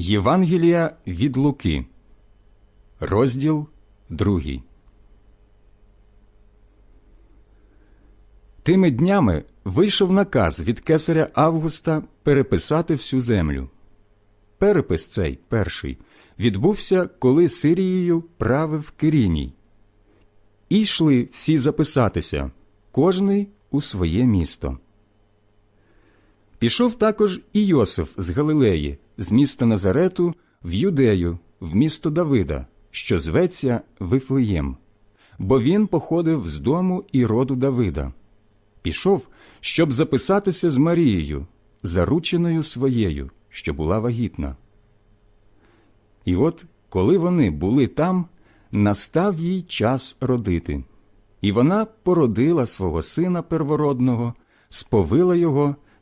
Євангелія від Луки, розділ 2. Тими днями вийшов наказ від кесаря Августа переписати всю землю. Перепис цей перший відбувся, коли Сирією правив Киріній. І йшли всі записатися, кожний у своє місто. Пішов також і Йосиф з Галилеї, з міста Назарету, в Юдею, в місто Давида, що зветься Вифлеєм, бо він походив з дому і роду Давида. Пішов, щоб записатися з Марією, зарученою своєю, що була вагітна. І от, коли вони були там, настав їй час родити, і вона породила свого сина первородного, сповила його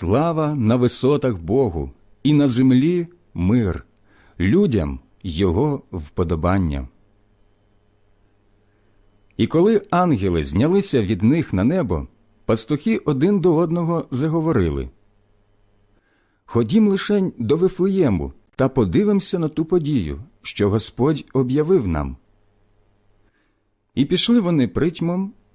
Слава на висотах Богу, і на землі мир, людям Його вподобання. І коли ангели знялися від них на небо, пастухи один до одного заговорили Ходім лишень до Вифлеєму та подивимося на ту подію, що Господь об'явив нам. І пішли вони притьмом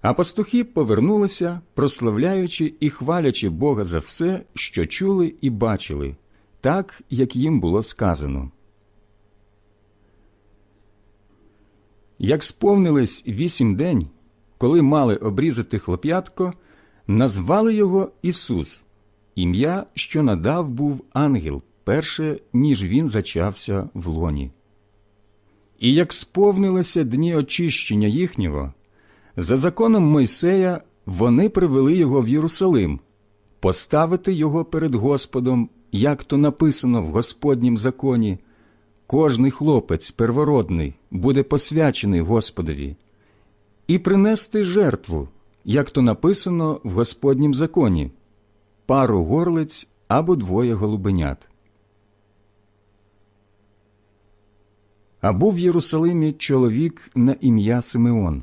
А пастухи повернулися, прославляючи і хвалячи Бога за все, що чули і бачили, так, як їм було сказано. Як сповнились вісім день, коли мали обрізати хлоп'ятко, назвали його Ісус, ім'я, що надав був ангел, перше, ніж він зачався в лоні. І як сповнилися дні очищення їхнього, за законом Мойсея вони привели його в Єрусалим, поставити його перед Господом, як то написано в Господнім законі. Кожний хлопець первородний буде посвячений Господові, і принести жертву, як то написано в Господнім законі, пару горлиць або двоє голубенят. А був в Єрусалимі чоловік на ім'я Симеон.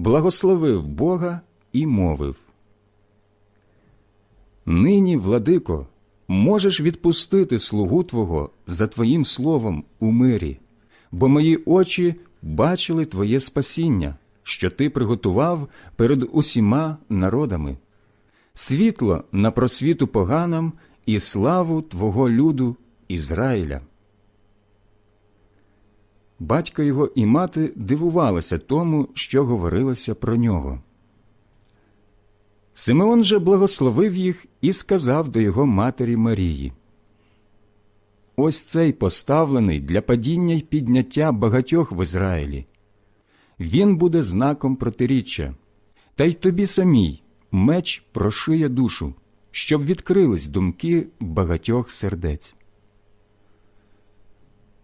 благословив Бога і мовив. Нині, владико, можеш відпустити слугу Твого за Твоїм словом у мирі, бо мої очі бачили Твоє спасіння, що Ти приготував перед усіма народами, світло на просвіту поганам і славу Твого люду Ізраїля. Батько його і мати дивувалися тому, що говорилося про нього. Симеон же благословив їх і сказав до його матері Марії: Ось цей поставлений для падіння й підняття багатьох в Ізраїлі. він буде знаком протиріччя, та й тобі самій меч прошиє душу, щоб відкрились думки багатьох сердець.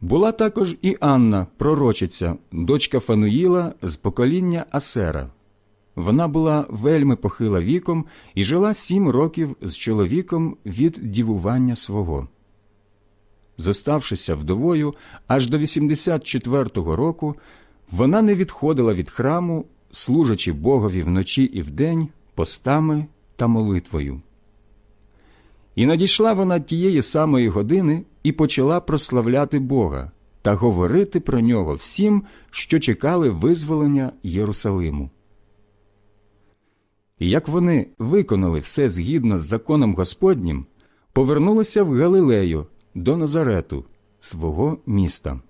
Була також і Анна, пророчиця, дочка Фануїла з покоління Асера. Вона була вельми похила віком і жила сім років з чоловіком від дівування свого. Зоставшися вдовою аж до 84-го року, вона не відходила від храму, служачи Богові вночі і вдень постами та молитвою. І надійшла вона тієї самої години і почала прославляти Бога та говорити про нього всім, що чекали визволення Єрусалиму. І як вони виконали все згідно з законом Господнім, повернулися в Галилею до Назарету, свого міста.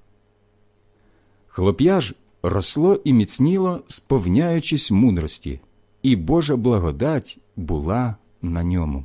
Хлоп'я ж росло і міцніло, сповняючись мудрості, і Божа благодать була на ньому.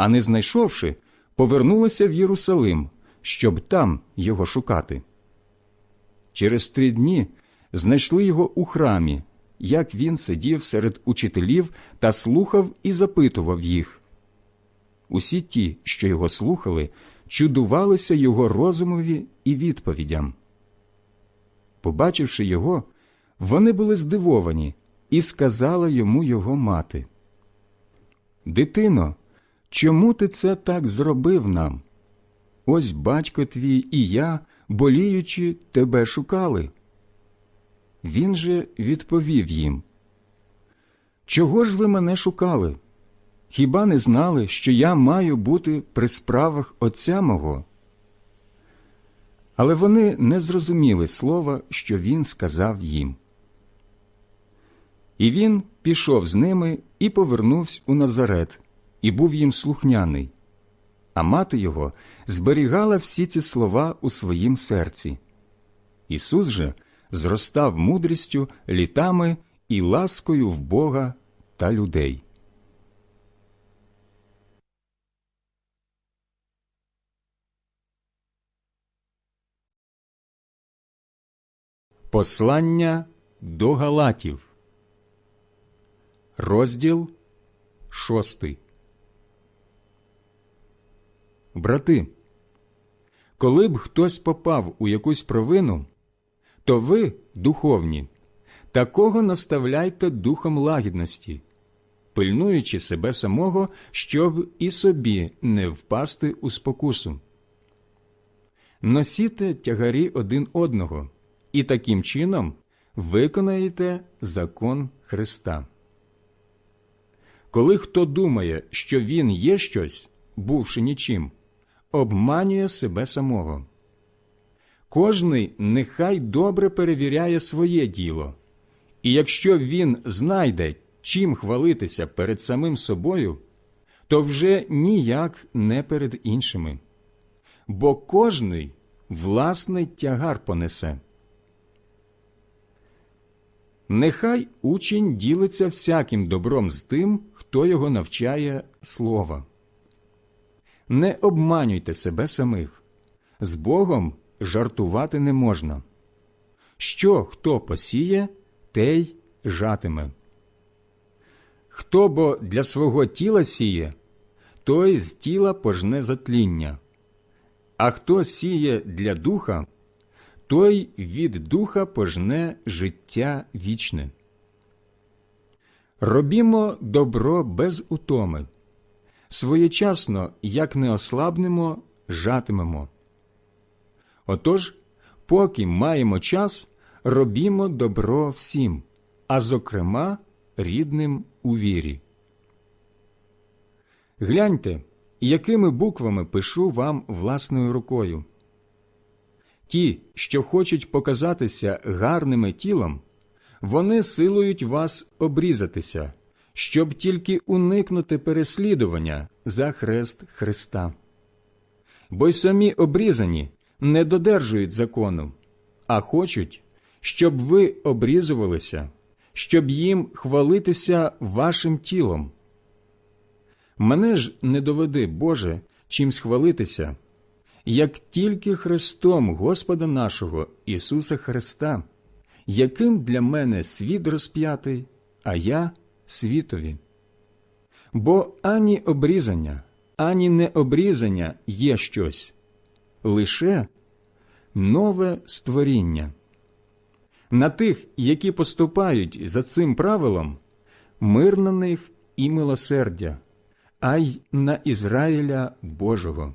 а не знайшовши, повернулися в Єрусалим, щоб там його шукати. Через три дні знайшли його у храмі, як він сидів серед учителів та слухав і запитував їх. Усі ті, що його слухали, чудувалися його розумові і відповідям. Побачивши його, вони були здивовані, і сказала йому його мати. Дитино, чому ти це так зробив нам? Ось батько твій і я, боліючи, тебе шукали. Він же відповів їм Чого ж ви мене шукали? Хіба не знали, що я маю бути при справах Отця мого? Але вони не зрозуміли слова, що він сказав їм. І він пішов з ними і повернувся у Назарет, і був їм слухняний. А мати його зберігала всі ці слова у своїм серці. Ісус же зростав мудрістю, літами і ласкою в Бога та людей. Послання до Галатів, розділ шостий. Брати, коли б хтось попав у якусь провину, то ви, духовні, такого наставляйте духом лагідності, пильнуючи себе самого, щоб і собі не впасти у спокусу. Носіте тягарі один одного і таким чином виконаєте закон Христа. Коли хто думає, що він є щось, бувши нічим, обманює себе самого. Кожний нехай добре перевіряє своє діло, і якщо він знайде, чим хвалитися перед самим собою, то вже ніяк не перед іншими, бо кожний власний тягар понесе. Нехай учень ділиться всяким добром з тим, хто його навчає слова. Не обманюйте себе самих. З Богом жартувати не можна. Що хто посіє, те й жатиме. Хто бо для свого тіла сіє, той з тіла пожне затління, а хто сіє для духа, той від духа пожне життя вічне. Робімо добро без утоми, своєчасно, як не ослабнемо, жатимемо. Отож, поки маємо час, робімо добро всім, а зокрема рідним у вірі. Гляньте, якими буквами пишу вам власною рукою. ті, що хочуть показатися гарними тілом, вони силують вас обрізатися, щоб тільки уникнути переслідування за хрест Христа. Бо й самі обрізані не додержують закону, а хочуть, щоб ви обрізувалися, щоб їм хвалитися вашим тілом. Мене ж не доведи, Боже, чим схвалитися, як тільки Христом Господа нашого Ісуса Христа, яким для мене світ розп'ятий, а я світові. Бо ані обрізання, ані необрізання є щось, лише нове створіння. На тих, які поступають за цим правилом, мир на них і милосердя, а й на Ізраїля Божого.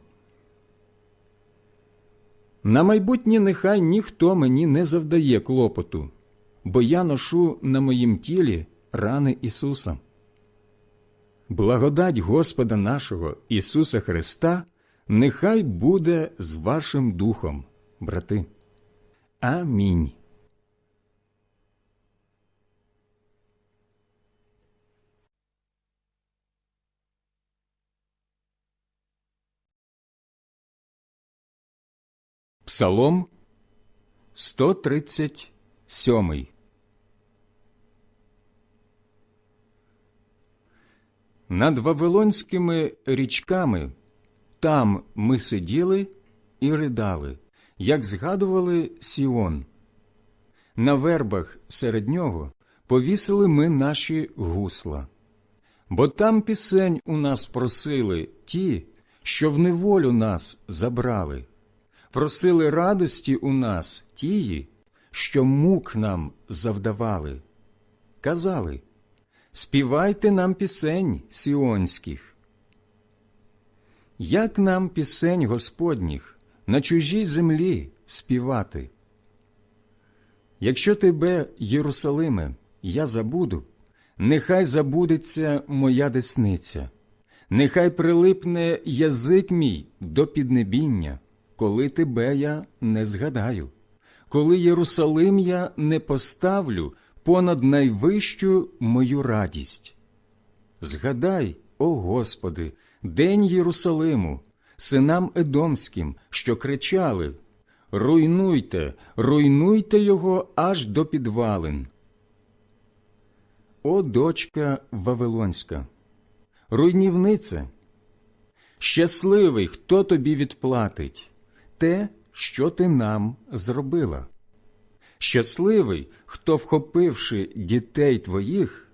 На майбутнє нехай ніхто мені не завдає клопоту, бо я ношу на моїм тілі рани Ісуса. Благодать Господа нашого Ісуса Христа нехай буде з вашим духом, брати. Амінь. Псалом 137 Над Вавилонськими річками там ми сиділи і ридали, як згадували Сіон. На вербах серед нього повісили ми наші гусла, бо там пісень у нас просили ті, що в неволю нас забрали просили радості у нас тії, що мук нам завдавали. Казали Співайте нам пісень сіонських. Як нам пісень Господніх на чужій землі співати? Якщо тебе, Єрусалиме, я забуду, нехай забудеться моя десниця, нехай прилипне язик мій до піднебіння коли тебе я не згадаю, коли Єрусалим я не поставлю понад найвищу мою радість. Згадай, о Господи, день Єрусалиму, синам Едомським, що кричали Руйнуйте, руйнуйте його аж до підвалин. О дочка Вавилонська, руйнівнице, щасливий, хто тобі відплатить те, що ти нам зробила. Щасливий, хто, вхопивши дітей твоїх,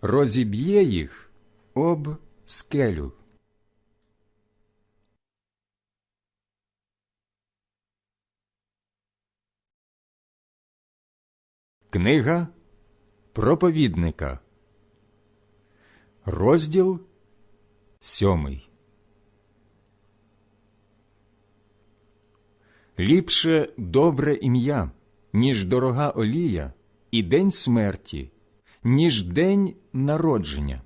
розіб'є їх об скелю. Книга проповідника, розділ сьомий. Ліпше добре ім'я, ніж дорога олія, і день смерті, ніж день народження.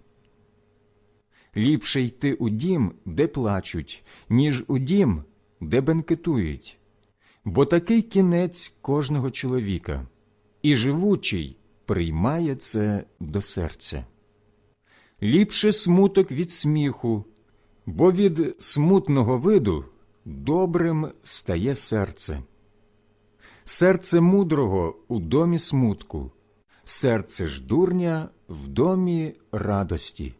Ліпше йти у дім, де плачуть, ніж у дім, де бенкетують, бо такий кінець кожного чоловіка, і живучий приймає це до серця. Ліпше смуток від сміху, бо від смутного виду добрим стає серце. Серце мудрого у домі смутку, серце ж дурня в домі радості.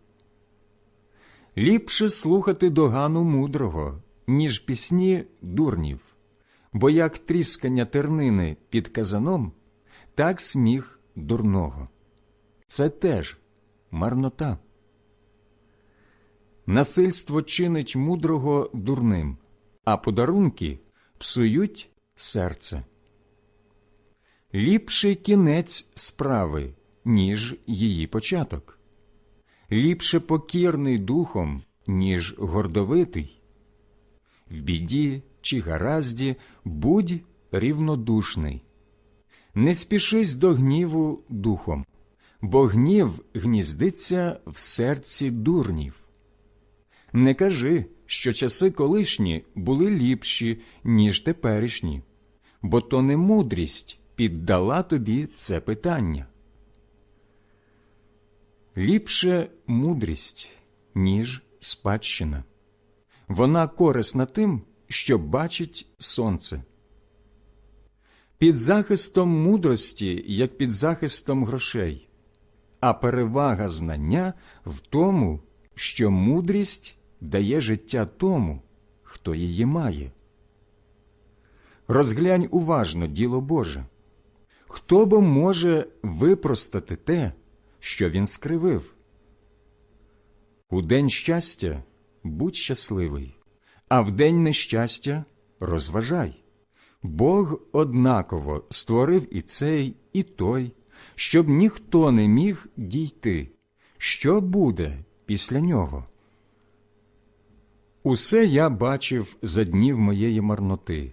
Ліпше слухати догану мудрого, ніж пісні дурнів, бо як тріскання тернини під казаном, так сміх дурного. Це теж марнота. Насильство чинить мудрого дурним, а подарунки псують серце. Ліпший кінець справи, ніж її початок, ліпше покірний духом, ніж гордовитий. В біді чи гаразді будь рівнодушний, не спішись до гніву духом, бо гнів гніздиться в серці дурнів. Не кажи, що часи колишні були ліпші, ніж теперішні, бо то не мудрість піддала тобі це питання. Ліпше мудрість, ніж спадщина. Вона корисна тим, що бачить сонце. Під захистом мудрості, як під захистом грошей, а перевага знання в тому, що мудрість дає життя тому, хто її має. Розглянь уважно діло Боже. Хто бо може випростати те, що він скривив? У день щастя будь щасливий, а в день нещастя розважай. Бог однаково створив і цей, і той, щоб ніхто не міг дійти, що буде після нього. Усе я бачив за днів моєї марноти,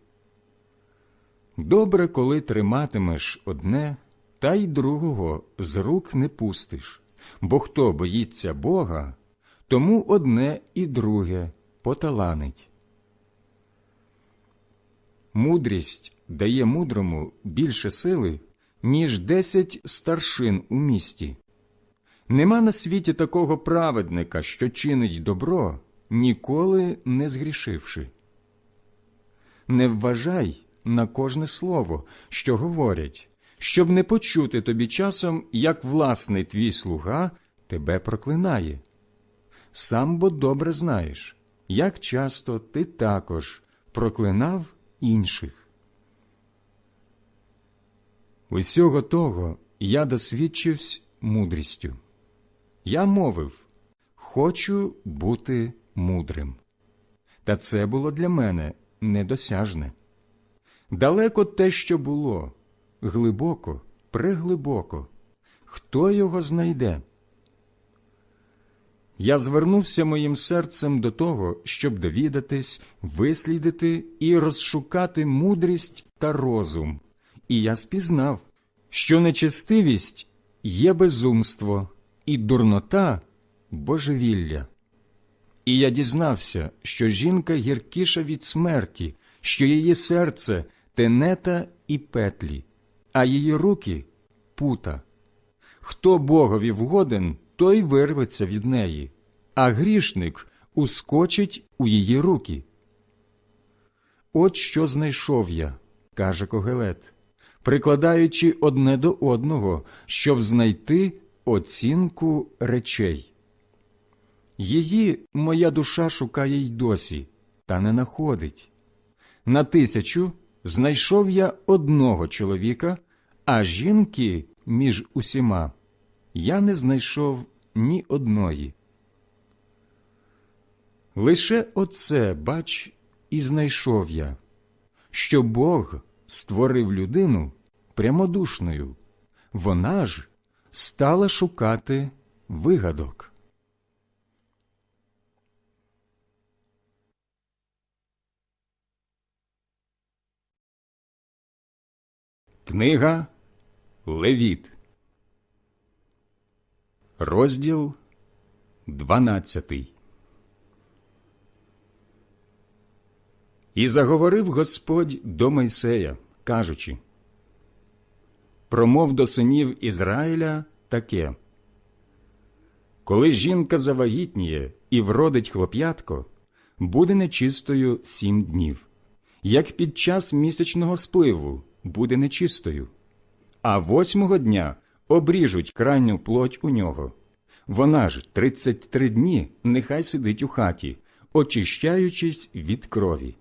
Добре, коли триматимеш одне, та й другого з рук не пустиш, бо хто боїться Бога, тому одне і друге поталанить. Мудрість дає мудрому більше сили, ніж десять старшин у місті. Нема на світі такого праведника, що чинить добро, ніколи не згрішивши. Не вважай на кожне слово, що говорять, щоб не почути тобі часом, як власний твій слуга тебе проклинає. Сам бо добре знаєш, як часто ти також проклинав інших. Усього того я досвідчився мудрістю. Я мовив Хочу бути мудрим. Та це було для мене недосяжне. Далеко те, що було, глибоко, преглибоко. Хто його знайде? Я звернувся моїм серцем до того, щоб довідатись, вислідити і розшукати мудрість та розум, і я спізнав, що нечестивість є безумство, і дурнота божевілля. І я дізнався, що жінка гіркіша від смерті, що її серце тенета і петлі, а її руки пута. Хто Богові вгоден, той вирветься від неї, а грішник ускочить у її руки. От що знайшов я, каже Когелет, прикладаючи одне до одного, щоб знайти оцінку речей. Її моя душа шукає й досі, та не находить. На тисячу знайшов я одного чоловіка, а жінки між усіма я не знайшов ні одної. Лише оце, бач, і знайшов я, що Бог створив людину прямодушною, вона ж стала шукати вигадок. Книга Левіт, розділ дванадцятий. І заговорив Господь до Мойсея, кажучи Промов до синів Ізраїля таке Коли жінка завагітніє і вродить хлоп'ятко, буде нечистою сім днів, як під час місячного спливу буде нечистою, а восьмого дня обріжуть крайню плоть у нього. Вона ж тридцять три дні нехай сидить у хаті, очищаючись від крові.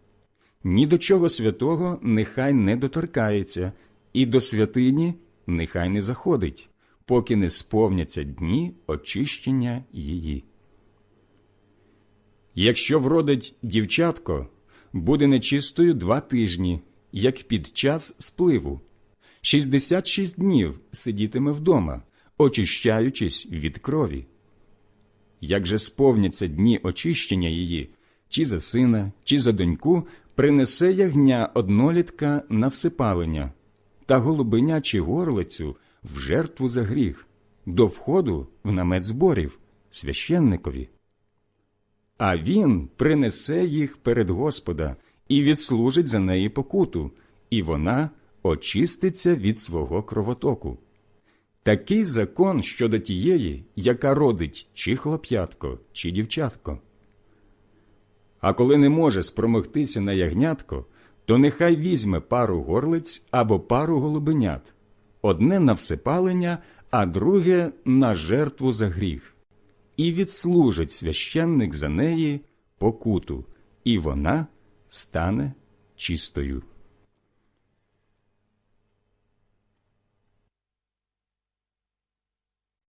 Ні до чого святого нехай не доторкається, і до святині нехай не заходить, поки не сповняться дні очищення її. Якщо вродить дівчатко, буде нечистою два тижні, як під час спливу, 66 днів сидітиме вдома, очищаючись від крові. Як же сповняться дні очищення її, чи за сина, чи за доньку, принесе ягня однолітка на всипалення, та голубиня чи горлицю в жертву за гріх, до входу в намет зборів, священникові. А він принесе їх перед Господа і відслужить за неї покуту, і вона очиститься від свого кровотоку. Такий закон щодо тієї, яка родить чи хлоп'ятко, чи дівчатко. А коли не може спромогтися на ягнятко, то нехай візьме пару горлиць або пару голубенят, одне на всипалення, а друге на жертву за гріх, і відслужить священник за неї покуту, і вона стане чистою.